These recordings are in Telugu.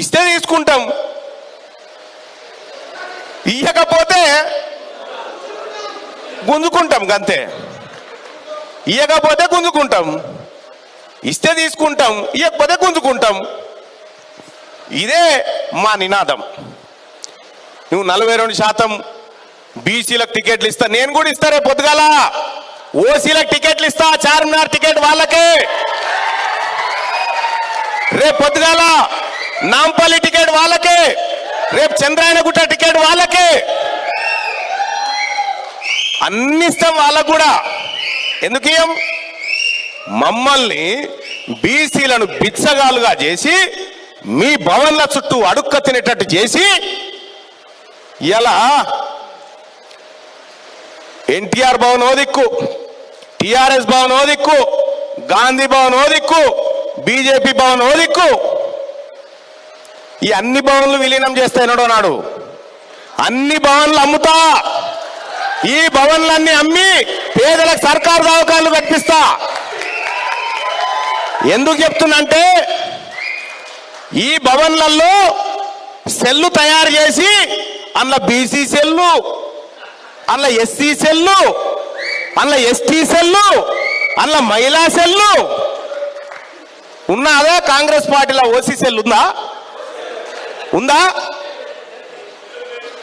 ఇస్తే తీసుకుంటాం. ఇయ్యకపోతే గుంజుకుంటాం గంతే. ఇయ్యకపోతే గుంజుకుంటాం. ఇస్తే తీసుకుంటాం ఇవ్వకపోతే గుంజుకుంటాం. ఇదే మా నినాదం. నువ్వు నలభై రెండు శాతం బీసీలకు టికెట్లు ఇస్తా నేను కూడా ఇస్తా రేపు పొద్దుగాల. ఓసీలకు టికెట్లు ఇస్తా చార్మినార్ టికెట్ వాళ్ళకే. రేపు పొద్దుగాల నాంపల్లి టికెట్ వాళ్ళకే. రేపు చంద్రాయనగుట్ట టికెట్ వాళ్ళకే. అన్ని ఇస్తాం వాళ్ళకు కూడా. ఎందుకు ఇయ్యం? మమ్మల్ని బీసీలను బిచ్చగాలుగా చేసి మీ భవన్ల చుట్టూ అడుక్క తినేటట్టు చేసి ఇలా ఎన్టీఆర్ భవన్ ఓ దిక్కు టిఆర్ఎస్ భవన్ ఓ దిక్కు గాంధీ భవన్ ఓ దిక్కు బీజేపీ భవన్ ఓ దిక్కు ఈ అన్ని భవన్లు విలీనం చేస్తానడో నాడు? అన్ని భవన్లు అమ్ముతా. ఈ భవన్లన్నీ అమ్మి పేదలకు సర్కారు దావకాలు కట్టిస్తా. ఎందుకు చెప్తున్నంటే ఈ భవన్లలో సెల్లు తయారు చేసి అందులో బీసీ సెల్లు అందులో ఎస్సీ సెల్లు అందులో ఎస్టీ సెల్లు అందులో మహిళా సెల్లు. ఉన్నదా కాంగ్రెస్ పార్టీలో ఓసీ సెల్ ఉందా? ఉందా?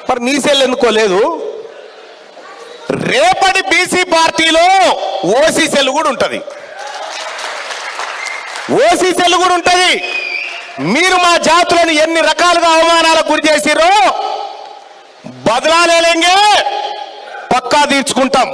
మరి మీ సెల్ ఎందుకోలేదు? రేపటి బీసీ పార్టీలో ఓసీ సెల్ కూడా ఉంటుంది. ఓసీ సెల్ కూడా ఉంటుంది. మీరు మా జాతులను ఎన్ని రకాలుగా అవమానాలకు గురి చేసిరో బదలాలేలేంగే పక్కా తీర్చుకుంటాం.